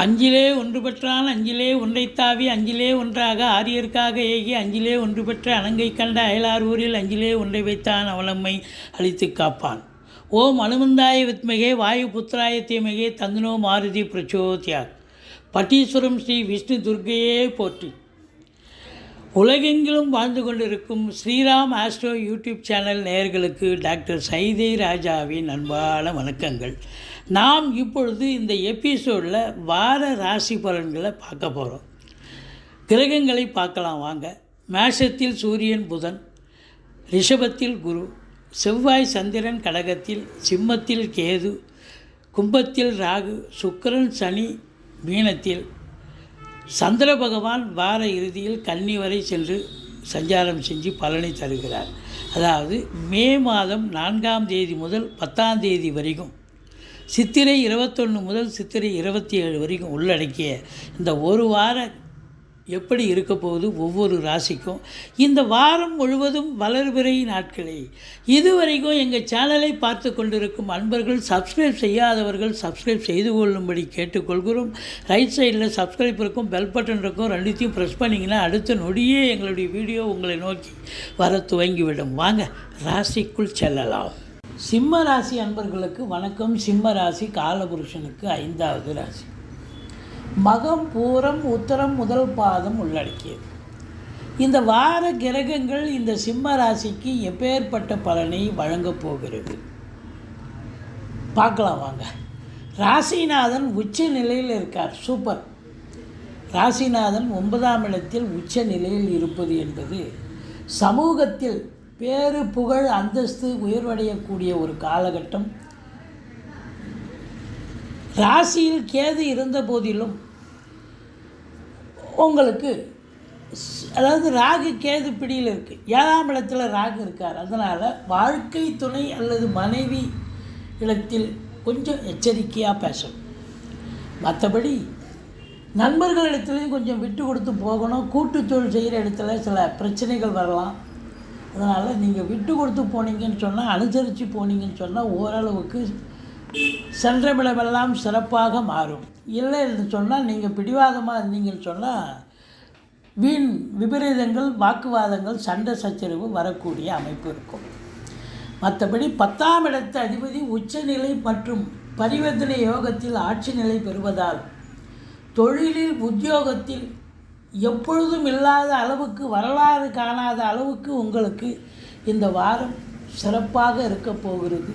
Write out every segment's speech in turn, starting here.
அஞ்சிலே ஒன்று பெற்றான் அஞ்சிலே ஒன்றைத்தாவி அஞ்சிலே ஒன்றாக ஆரியர்க்காக ஏகி அஞ்சிலே ஒன்று பெற்ற அணங்கை கண்ட அயலார் ஊரில் அஞ்சிலே ஒன்றை வைத்தான் அவளம்மை அழித்து காப்பான். ஓம் அனுமந்தாய வித்மகே வாயு புத்திராய தீமகே தந்தனோ மாருதி பிரச்சோத்யாத். பட்டீஸ்வரம் ஸ்ரீ விஷ்ணு துர்க்கையே போற்றி. உலகெங்கிலும் வாழ்ந்து கொண்டிருக்கும் ஸ்ரீராம் ஆஸ்ட்ரோ யூடியூப் சேனல் நேயர்களுக்கு டாக்டர் சைதை ராஜாவின் அன்பான வணக்கங்கள். நாம் இப்பொழுது இந்த எபிசோடில் வார ராசி பலன்களை பார்க்க போகிறோம் கிரகங்களை பார்க்கலாம் வாங்க. மேஷத்தில் சூரியன் புதன் ரிஷபத்தில் குரு செவ்வாய் சந்திரன் கடகத்தில் சிம்மத்தில் கேது கும்பத்தில் ராகு சுக்கரன் சனி மீனத்தில். சந்திர பகவான் வார இறுதியில் கன்னி வரை சென்று சஞ்சாரம் செஞ்சு பலனை தருகிறார். அதாவது மே மாதம் நான்காம் தேதி முதல் பத்தாம் தேதி வரைக்கும் சித்திரை இருபத்தொன்று முதல் சித்திரை இருபத்தி ஏழு வரைக்கும் உள்ளடக்கிய இந்த ஒரு வார எப்படி இருக்க போகுது ஒவ்வொரு ராசிக்கும். இந்த வாரம் முழுவதும் வளர்பிறை நாட்களே. இதுவரைக்கும் எங்கள் சேனலை பார்த்து கொண்டிருக்கும் அன்பர்கள் சப்ஸ்கிரைப் செய்யாதவர்கள் சப்ஸ்கிரைப் செய்து கொள்ளும்படி கேட்டுக்கொள்கிறோம். ரைட் சைடில் சப்ஸ்கிரைப் இருக்கும் பெல் பட்டன் இருக்கும் ரெண்டுத்தையும் ப்ரெஸ் பண்ணிங்கன்னா அடுத்த நொடியே எங்களுடைய வீடியோ உங்களை நோக்கி வர துவங்கிவிடும். வாங்க ராசிக்குள் செல்லலாம். சிம்ம ராசி அன்பர்களுக்கு வணக்கம். சிம்ம ராசி காலபுருஷனுக்கு ஐந்தாவது ராசி. மகம் பூரம் உத்தரம் முதல் பாதம் உள்ளடக்கியது. இந்த வார கிரகங்கள் இந்த சிம்ம ராசிக்கு எப்பேற்பட்ட பலனை வழங்கப் போகிறது? பார்க்கலாம் வாங்க. ராசிநாதன் உச்ச நிலையில் இருக்கார். சூப்பர். ராசிநாதன் ஒன்பதாம் இடத்தில் உச்ச நிலையில் இருப்பது என்பது சமூகத்தில் பேரு புகழ் அந்தஸ்து உயர்வடையக்கூடிய ஒரு காலகட்டம். ராசியில் கேது இருந்த போதிலும் உங்களுக்கு அதாவது ராகு கேது பிடியில் இருக்குது ஏழாம் இடத்துல ராகு இருக்கார். அதனால் வாழ்க்கை துணை அல்லது மனைவி இடத்தில் கொஞ்சம் எச்சரிக்கையாக பேசணும். மற்றபடி நண்பர்களிடத்துலையும் கொஞ்சம் விட்டு கொடுத்து போகணும். கூட்டு தொழில் செய்கிற இடத்துல சில பிரச்சனைகள் வரலாம். அதனால் நீங்கள் விட்டு கொடுத்து போனீங்கன்னு சொன்னால் அனுசரித்து போனீங்கன்னு சொன்னால் ஓரளவுக்கு சென்றமிடமெல்லாம் சிறப்பாக மாறும். இல்லைன்னு சொன்னால் நீங்கள் பிடிவாதமாக இருந்தீங்கன்னு சொன்னால் வீண் விபரீதங்கள் வாக்குவாதங்கள் சண்டை சச்சரவு வரக்கூடிய அமைப்பு இருக்கும். மற்றபடி பத்தாம் இடத்து அதிபதி உச்சநிலை மற்றும் பரிவர்த்தனை யோகத்தில் ஆட்சி நிலை பெறுவதால் தொழிலில் உத்தியோகத்தில் எப்பொழுதும் இல்லாத அளவுக்கு வரலாறு காணாத அளவுக்கு உங்களுக்கு இந்த வாரம் சிறப்பாக இருக்கப் போகிறது.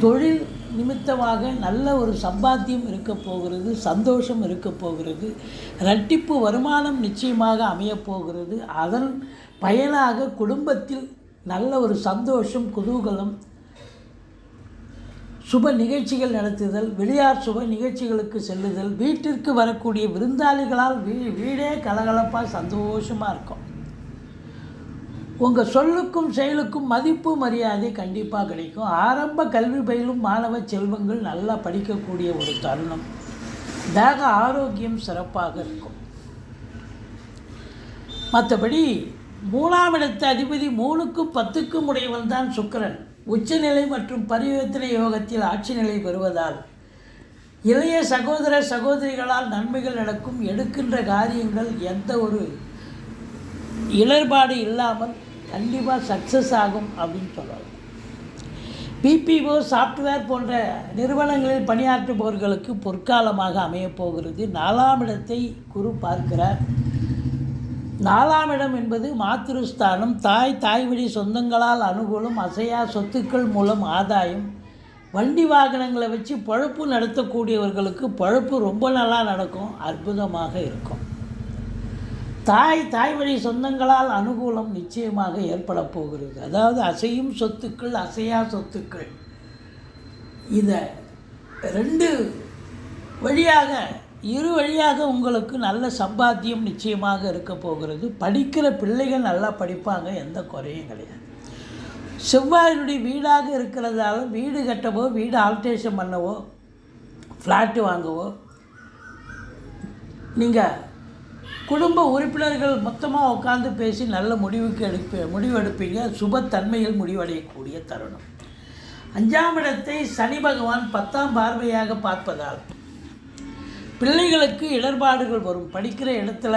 தொழில் நிமித்தமாக நல்ல ஒரு சம்பாத்தியம் இருக்க போகிறது சந்தோஷம் இருக்க போகிறது இரட்டிப்பு வருமானம் நிச்சயமாக அமையப் போகிறது. அதன் பயனாக குடும்பத்தில் நல்ல ஒரு சந்தோஷம் குதூகலம் சுப நிகழ்ச்சிகள் நடத்துதல் வெளியார் சுப நிகழ்ச்சிகளுக்கு செல்லுதல் வீட்டிற்கு வரக்கூடிய விருந்தாளிகளால் வீ வீடே கலகலப்பாக சந்தோஷமாக இருக்கும். உங்கள் சொல்லுக்கும் செயலுக்கும் மதிப்பு மரியாதை கண்டிப்பாக கிடைக்கும். ஆரம்ப கல்வி பயிலும் மாணவ செல்வங்கள் நல்லா படிக்கக்கூடிய ஒரு தருணம். தேக ஆரோக்கியம் சிறப்பாக இருக்கும். மற்றபடி மூணாம் இடத்து அதிபதி மூணுக்கும் பத்துக்கும் உடையவன் தான் சுக்கரன். உச்சநிலை மற்றும் பரிவர்த்தனை யோகத்தில் ஆட்சி நிலை பெறுவதால் இளைய சகோதர சகோதரிகளால் நன்மைகள் நடக்கும் எடுக்கின்ற காரியங்கள் எந்த ஒரு இடர்பாடு இல்லாமல் கண்டிப்பாக சக்ஸஸ் ஆகும் அப்படின்னு சொல்லலாம். பிபிஓ சாஃப்ட்வேர் போன்ற நிறுவனங்களில் பணியாற்றுபவர்களுக்கு பொற்காலமாக அமையப்போகிறது நாலாம் இடத்தை குரு பார்க்கிறார். நாலாம் இடம் என்பது மாத்திருஸ்தானம். தாய் தாய் வழி சொந்தங்களால் அனுகூலம் அசையா சொத்துக்கள் மூலம் ஆதாயம். வண்டி வாகனங்களை வச்சு பழப்பு நடத்தக்கூடியவர்களுக்கு பழப்பு ரொம்ப நல்லா நடக்கும் அற்புதமாக இருக்கும். தாய் தாய் வழி சொந்தங்களால் அனுகூலம் நிச்சயமாக ஏற்பட போகிறது. அதாவது அசையும் சொத்துக்கள் அசையா சொத்துக்கள். இதை ரெண்டு வழியாக இரு வழியாக உங்களுக்கு நல்ல சம்பாத்தியம் நிச்சயமாக இருக்க போகிறது. படிக்கிற பிள்ளைகள் நல்லா படிப்பாங்க எந்த குறையும் கிடையாது. செவ்வாயினுடைய வீடாக இருக்கிறதால வீடு கட்டவோ வீடு ஆல்ட்ரேஷன் பண்ணவோ ஃப்ளாட்டு வாங்கவோ நீங்கள் குடும்ப உறுப்பினர்கள் மொத்தமாக உட்காந்து பேசி நல்ல முடிவுக்கு எடுப்ப முடிவெடுப்பீங்க. சுபத்தன்மையில் முடிவடையக்கூடிய தருணம். அஞ்சாம் இடத்தை சனி பகவான் பத்தாம் பார்வையாக பார்ப்பதால் பிள்ளைகளுக்கு இடர்பாடுகள் வரும். படிக்கிற இடத்துல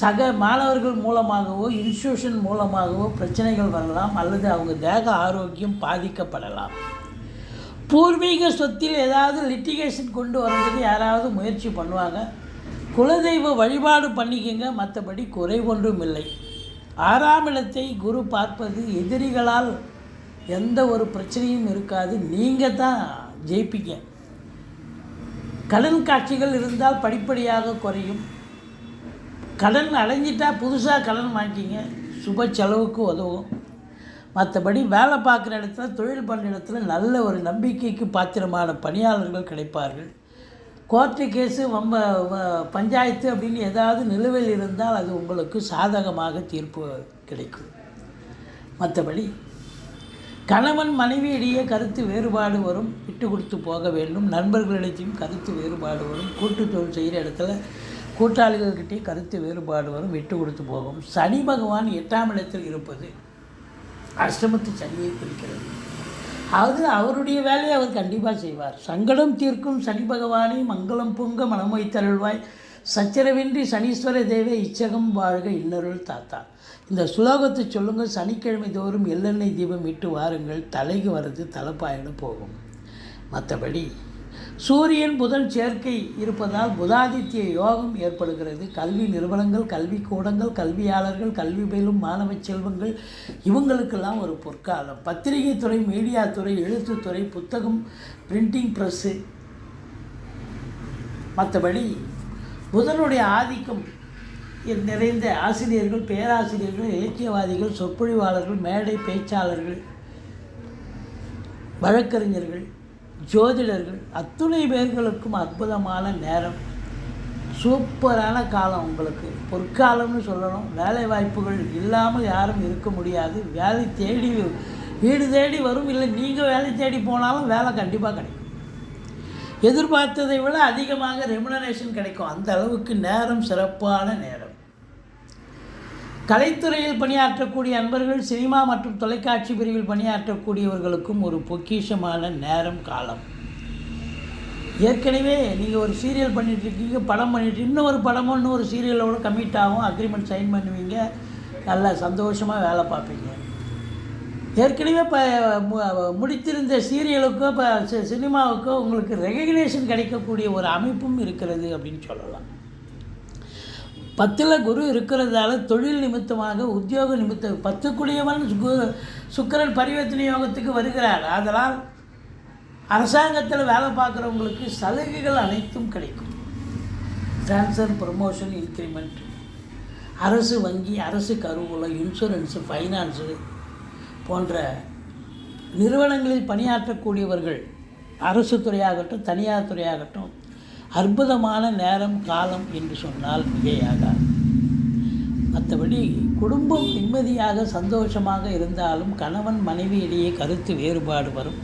சக மாணவர்கள் மூலமாகவோ இன்ஸ்டியூஷன் மூலமாகவோ பிரச்சனைகள் வரலாம் அல்லது அவங்க தேக ஆரோக்கியம் பாதிக்கப்படலாம். பூர்வீக சொத்தில் ஏதாவது லிட்டிகேஷன் கொண்டு வர்றதுக்கு யாராவது முயற்சி பண்ணுவாங்க. குலதெய்வ வழிபாடு பண்ணிக்கங்க மற்றபடி குறை ஒன்றும் இல்லை. ஆறாம் இடத்தை குரு பார்ப்பது எதிரிகளால் எந்த ஒரு பிரச்சனையும் இருக்காது. நீங்கள் தான் ஜெயிப்பீங்க. கடன் காட்சிகள் இருந்தால் படிப்படியாக குறையும். கடன் அடைஞ்சிட்டா புதுசாக கடன் வாங்கிக்கிங்க. சுப செலவுக்கு உதவும். மற்றபடி வேலை பார்க்குற இடத்துல தொழில் பண்ணுற இடத்துல நல்ல ஒரு நம்பிக்கைக்கு பாத்திரமான பணியாளர்கள் கிடைப்பார்கள். கோர்ட்டு கேஸு வம்ப பஞ்சாயத்து அப்படின்னு ஏதாவது நிலுவையில் இருந்தால் அது உங்களுக்கு சாதகமாக தீர்ப்பு கிடைக்கும். மற்றபடி கணவன் மனைவியிடையே கருத்து வேறுபாடு வரும். விட்டு கொடுத்து போக வேண்டும். நண்பர்களிடத்தையும் கருத்து வேறுபாடு வரும். கூட்டு தொழில் செய்கிற இடத்துல கூட்டாளிகள்கிட்டே கருத்து வேறுபாடு வரும். விட்டு கொடுத்து போகும். சனி பகவான் எட்டாம் இடத்தில் இருப்பது அஷ்டமத்து சனியை குறிக்கிறது. அது அவருடைய வேலையை அவர் கண்டிப்பாக செய்வார். சங்கடம் தீர்க்கும் சனி பகவானை மங்களம் பொங்க மனமொய்த்தருள்வாய். சச்சரவின்றி சனீஸ்வர தேவே இச்சகம் வாழ்க இன்னருள் தாத்தா. இந்த சுலோகத்தை சொல்லுங்கள் சனிக்கிழமை தோறும் எள்ளெண்ணெய் தீபம் இட்டு வாருங்கள் தலைக்கு வர்றது தலைப்பாயிட போகும். மற்றபடி சூரியன் புதன் சேர்க்கை இருப்பதால் புதாதித்ய யோகம் ஏற்படுகிறது. கல்வி நிறுவனங்கள் கல்வி கூடங்கள் கல்வியாளர்கள் கல்வி பயிலும் மாணவ செல்வங்கள் இவங்களுக்கெல்லாம் ஒரு பொற்காலம். பத்திரிகை துறை மீடியா துறை எழுத்துத்துறை புத்தகம் பிரிண்டிங் ப்ரெஸ்ஸு. மற்றபடி புதனுடைய ஆதிக்கம் நிறைந்த ஆசிரியர்கள் பேராசிரியர்கள் இலக்கியவாதிகள் சொற்பொழிவாளர்கள் மேடை பேச்சாளர்கள் வழக்கறிஞர்கள் ஜோதிடர்கள் அத்துணை பேர்களுக்கும் அற்புதமான நேரம். சூப்பரான காலம் உங்களுக்கு. பொற்காலம்னு சொல்லணும். வேலை வாய்ப்புகள் இல்லாமல் யாரும் இருக்க முடியாது. வேலை தேடி வீடு தேடி வரும் இல்லை நீங்கள் வேலை தேடி போனாலும் வேலை கண்டிப்பாக கிடைக்கும். எதிர்பார்த்ததை விட அதிகமாக ரெமுனரேஷன் கிடைக்கும். அந்த அளவுக்கு நேரம் சிறப்பான நேரம். கலைத்துறையில் பணியாற்றக்கூடிய அன்பர்கள் சினிமா மற்றும் தொலைக்காட்சி பிரிவில் பணியாற்றக்கூடியவர்களுக்கும் ஒரு பொக்கிஷமான நேரம் காலம். ஏற்கனவே நீங்கள் ஒரு சீரியல் பண்ணிகிட்ருக்கீங்க இருக்கீங்க படம் பண்ணிட்டு இன்னும் ஒரு படமும் இன்னும் ஒரு சீரியலோடு கமிட் ஆகும் அக்ரிமெண்ட் சைன் பண்ணுவீங்க நல்லா சந்தோஷமாக வேலை பார்ப்பீங்க. ஏற்கனவே இப்போ முடித்திருந்த சீரியலுக்கோ இப்போ சி- சினிமாவுக்கோ உங்களுக்கு ரெகக்னேஷன் கிடைக்கக்கூடிய ஒரு அமைப்பும் இருக்கிறது அப்படின்னு சொல்லலாம். பத்தில் குரு இருக்கிறதால தொழில் நிமித்தமாக உத்தியோக நிமித்தம் பத்துக்குடியவன் குரு சுக்கரன் பரிவர்த்தனை யோகத்துக்கு வருகிறார். ஆதலால் அரசாங்கத்தில் வேலை பார்க்குறவங்களுக்கு சலுகைகள் அனைத்தும் கிடைக்கும். ட்ரான்ஸ்ஃபர் ப்ரொமோஷன் இன்க்ரிமெண்ட் அரசு வங்கி அரசு கருவூலம் இன்சூரன்ஸு ஃபைனான்ஸு போன்ற நிறுவனங்களில் பணியாற்றக்கூடியவர்கள் அரசு துறையாகட்டும் தனியார் துறையாகட்டும் அற்புதமான நேரம் காலம் என்று சொன்னால் மிகையாகாது மற்றபடி குடும்பம் நிம்மதியாக சந்தோஷமாக இருந்தாலும் கணவன் மனைவியிடையே கருத்து வேறுபாடு வரும்.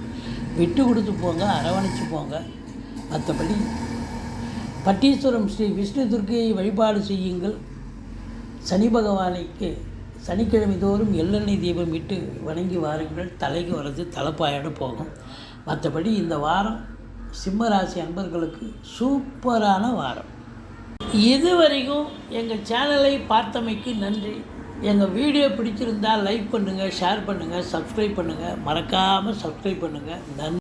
விட்டு கொடுத்து போங்க அரவணைச்சு போங்க. மற்றபடி பட்டீஸ்வரம் ஸ்ரீ விஷ்ணு துர்க்கையை வழிபாடு செய்யுங்கள். சனி பகவானுக்கு சனிக்கிழமை தோறும் எள்ளெண்ணெய் தீபம் இட்டு வணங்கி வாருங்கள். தலைக்கு வர்றது தலைப்பாயோட போகும். மற்றபடி இந்த வாரம் சிம்மராசி அன்பர்களுக்கு சூப்பரான வாரம். இதுவரைக்கும் எங்கள் சேனலை பார்த்தமைக்கு நன்றி. எங்கள் வீடியோ பிடிச்சிருந்தால் லைக் பண்ணுங்கள் ஷேர் பண்ணுங்கள் சப்ஸ்கிரைப் பண்ணுங்கள் மறக்காமல் சப்ஸ்கிரைப் பண்ணுங்கள் நன்றி.